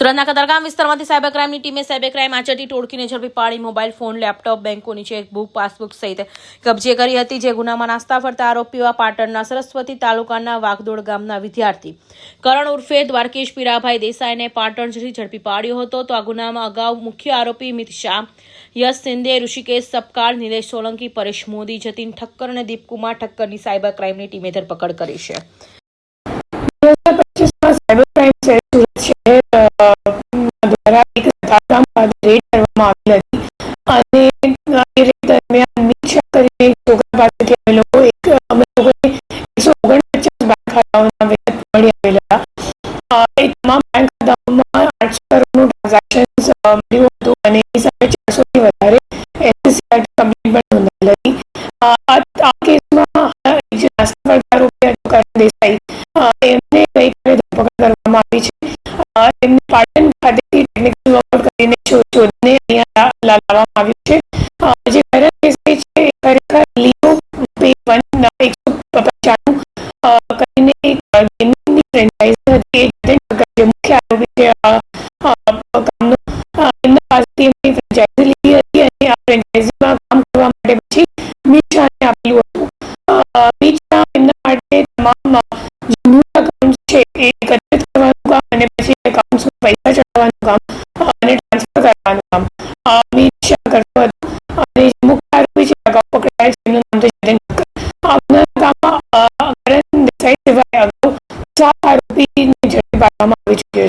સુરતના કતારગામ વિસ્તારમાંથી સાયબર ક્રાઇમની ટીમે સાયબર ક્રાઇમ આચરતી ટોળકીને ઝડપી પાડી મોબાઈલ ફોન, લેપટોપ, બેંકોની ચેકબુક, પાસબુક સહિત કબજે કરી હતી, જે ગુનામાં નાસ્તા ફરતા આરોપીઓ પાટણના સરસ્વતી તાલુકાના વાઘદોડ ગામના વિદ્યાર્થી. કરણ ઉર્ફે દ્વારકેશ પીરાભાઈ દેસાઈને પાટણ સુધી ઝડપી પાડ્યો હતો. તો આ ગુનામાં અગાઉ મુખ્ય આરોપી મિત શાહ, યશ સિંધે, ઋષિકેશ સપકાળ, નિલેશ સોલંકી, પરેશ મોદી જતીન ઠક્કર અને દીપકુમાર ઠક્કરની સાયબર ક્રાઇમની ટીમે ધરપકડ કરી છે. સાયબર ક્રાઇમ છે. દ્વારા એક ખાતે રેડ કરવામાં આવેલ હતી અને રેડ દરમિયાન નીચા કરીને છોકરા પાસેથી અમે લોકો એક અમે લોકોને એકસો ઓગણપચાસ બેંક ખાતાઓના વિગત મળી આવેલા એ તમામ બેંક ખાતાઓમાં આઠસો કરોડનું ટ્રાન્ઝેક્શન મળ્યું હતું અને એ સામે ચારસોથી વધારે એસએસસી કમ્પ્લેન પણ નોંધાયેલ હતી આ કેસમાં જે નાસ્તા દેસાઈ એમને ગઈકાલે ધરપકડ કરવામાં આવી છે? એમને પાટણ ખાતેથી ટેકનિકલ વર્કઆઉટ કરીને શોધને અહીંયા લાવવામાં આવ્યું છે. જે કરણ દેસાઈ છે ખરેખર લીઓ પે વન એકસો પંચાણું કરીને એક ગેમિંગની ફ્રેન્ચાઇઝ હતી. જે મુખ્ય આરોપી છે એમના પાસેથી એમની ફ્રેન્ચાઇઝી લીધી હતી અને આ ફ્રેન્ચાઇઝીમાં કામ કરવા માટે પછી મીઠાને આપેલું હતું. અ, એમના માટે તમામ જૂનું અકાઉન્ટ છે એ એકત્રિત કરવાનું કામ અને પછી કામ અને ટ્રાન્સફર કરવાનું કામ અ, મીઠા કરતો હતો અને મુખ્ય આરોપી છે અગાઉ પકડાયેલ છે એમનું નામ તો જતન ઠક્કર આ કામમાં કરણ દેસાઈ સિવાય અગાઉ સાત આરોપીને ઝડપી પાડવામાં આવી ચૂક્યો